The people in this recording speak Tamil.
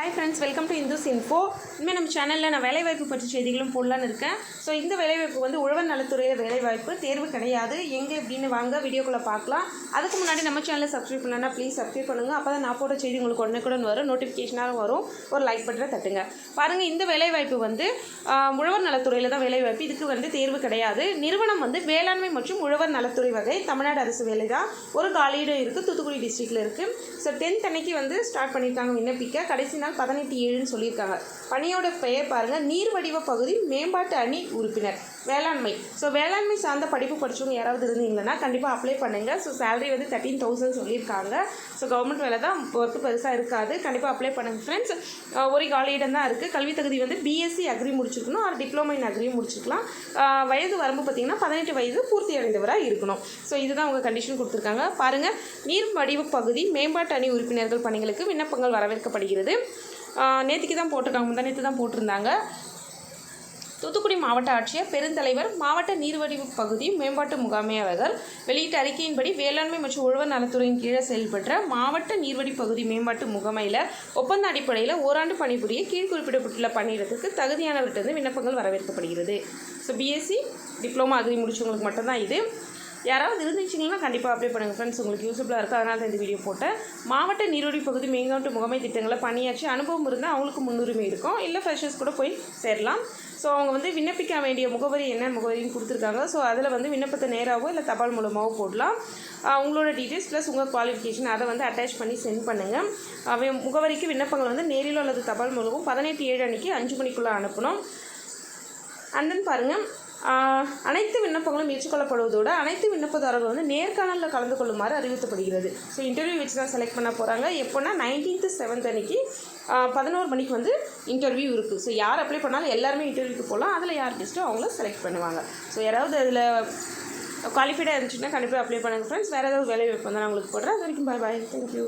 Hi friends welcome to Indus info இனிமேல் நம்ம சேனலில் நான் வேலைவாய்ப்பு பற்றி செய்திகளும் போடலான்னு இருக்கேன். ஸோ இந்த வேலைவாய்ப்பு வந்து உழவர் நலத்துறையில் வேலைவாய்ப்பு தேர்வு கிடையாது. எங்கே எப்படின்னு வாங்க வீடியோக்குள்ளே பார்க்கலாம். அதுக்கு முன்னாடி நம்ம சேனலில் சப்ஸ்கிரைப் பண்ணலன்னா ப்ளீஸ் சப்ஸ்கிரைப் பண்ணுங்கள் அப்போ தான் நான் போட்ட செய்தி உங்களுக்கு உடனுக்குடன் வரும். நோட்டிஃபிகேஷனாக வரும். ஒரு லைக் பட்டனை தட்டுங்க. பாருங்கள் இந்த வேலைவாய்ப்பு வந்து உழவர் நலத்துறையில் தான் வேலைவாய்ப்பு. இதுக்கு வந்து தேர்வு கிடையாது. நிறுவனம் வந்து வேளாண்மை மற்றும் உழவர் நலத்துறை வகை. தமிழ்நாடு அரசு வேலை தான். ஒரு காலியிடம் இருக்குது தூத்துக்குடி டிஸ்ட்ரிக்டில் இருக்குது ஸோ டென்த் அன்னைக்கு வந்து ஸ்டார்ட் பண்ணியிருக்காங்க விண்ணப்பிக்க. கடைசி நாள் பதினெட்டு ஏழுன்னு சொல்லியிருக்காங்க. பணியோட பெயர் பாருங்கள் நீர் வடிவ பகுதி மேம்பாட்டு அணி உறுப்பினர். வேளாண்மை. ஸோ வேளாண்மை சார்ந்த படிப்பு படிச்சவங்க யாராவது இருந்தீங்கன்னா கண்டிப்பாக அப்ளை பண்ணுங்கள் ஸோ சேலரி வந்து தேர்ட்டீன் தௌசண்ட் சொல்லியிருக்காங்க. ஸோ கவர்மெண்ட் வேலை தான் ஒர்க்கு பெருசாக இருக்காது. கண்டிப்பாக அப்ளை பண்ணுங்கள் ஃப்ரெண்ட்ஸ் ஒரு காலியிடம் தான் இருக்குது கல்வி தகுதி வந்து பிஎஸ்சி அக்ரி முடிச்சிருக்கணும். ஆர் டிப்ளமோ இன் அக்ரி முடிச்சிருக்கலாம். வயது வரம்பு பார்த்தீங்கன்னா பதினெட்டு வயது பூர்த்தி அடைந்தவராக இருக்கணும். ஸோ இதுதான் அவங்க கண்டிஷன் கொடுத்துருக்காங்க. பாருங்கள் நீர் வடிவ பகுதி மேம்பாட்டு அணி உறுப்பினர்கள் பணிகளுக்கு விண்ணப்பங்கள் வரவேற்கப்படுகிறது. நேற்றுக்கு தான் போட்டிருக்காங்க. முந்தா நேற்று தான் போட்டிருந்தாங்க. தூத்துக்குடி மாவட்ட ஆட்சியர் பெருந்தலைவர் மாவட்ட நீர்வடிவு பகுதி மேம்பாட்டு முகாமையாளர்கள் வெளியிட்ட அறிக்கையின்படி வேளாண்மை மற்றும் உழவர் நலத்துறையின் கீழே செயல்பட்ட மாவட்ட நீர்வடி பகுதி மேம்பாட்டு முகமையில் ஒப்பந்த அடிப்படையில் ஓராண்டு பணிபுரிய கீழ் குறிப்பிடப்பட்டுள்ள பணியிடத்துக்கு தகுதியானவர்கிட்ட விண்ணப்பங்கள் வரவேற்கப்படுகிறது. ஸோ பிஎஸ்சி டிப்ளமோ அக்ரி முடிச்சவங்களுக்கு மட்டும்தான் இது. யாராவது இருந்துச்சுங்கன்னா கண்டிப்பாக அப்ளை பண்ணுங்கள் ஃப்ரெண்ட்ஸ் உங்களுக்கு யூஸ்ஃபுல்லாக இருக்கும். அதனால தான் இந்த வீடியோ போட்டேன். மாவட்ட நீரோடி பகுதி மேங்காட்டு முகமை திட்டங்களை பணியாற்றி அனுபவம் இருந்தால் அவங்களுக்கு முன்னுரிமை இருக்கும். இல்லை ஃப்ரெஷர்ஸ் கூட போய் சேரலாம். ஸோ அவங்க வந்து விண்ணப்பிக்க வேண்டிய முகவரி என்ன முகவரின்னு கொடுத்துருக்காங்க. ஸோ அதில் வந்து விண்ணப்பத்தை நேராகவோ இல்லை தபால் மூலமாகவோ போடலாம். அவங்களோட உங்களோட டீட்டெயில்ஸ் ப்ளஸ் உங்கள் குவாலிஃபிகேஷன் அதை வந்து அட்டாச் பண்ணி சென்ட் பண்ணுங்கள் அவன் முகவரிக்கு விண்ணப்பங்கள் வந்து நேரிலோ அல்லது தபால் மூலமும் பதினெட்டு ஏழு அன்னைக்கு அஞ்சு மணிக்குள்ளே அனுப்பணும். அண்ட் தென் பாருங்கள் அனைத்து விண்ணப்பங்களும் ஏற்றுக்கொள்ளப்படுவதோடு அனைத்து விண்ணப்பதாரர்கள் வந்து நேர்காணலில் கலந்து கொள்ளுமாறு அறிவிக்கப்படுகிறது ஸோ இன்டர்வியூ வச்சு தான் செலக்ட் பண்ண போகிறாங்க எப்போனா நைன்டீன்த்து செவன்த் அன்னைக்கு பதினோரு மணிக்கு வந்து இன்டர்வியூ இருக்குது ஸோ யார் அப்ளை பண்ணாலும் எல்லாருமே இன்டர்வியூக்கு போகலாம். அதில் யார் பெஸ்ட்டோ அவங்கள செலக்ட் பண்ணுவாங்க. ஸோ யாராவது அதில் குவாலிஃபைடாக இருந்துச்சுன்னா கண்டிப்பாக அப்ளை பண்ணுங்கள் ஃப்ரெண்ட்ஸ் வேறு ஏதாவது வேலை வைப்பு தான் நான் உங்களுக்கு போடுறேன். அது வரைக்கும் பாய் பாய் தேங்க்யூ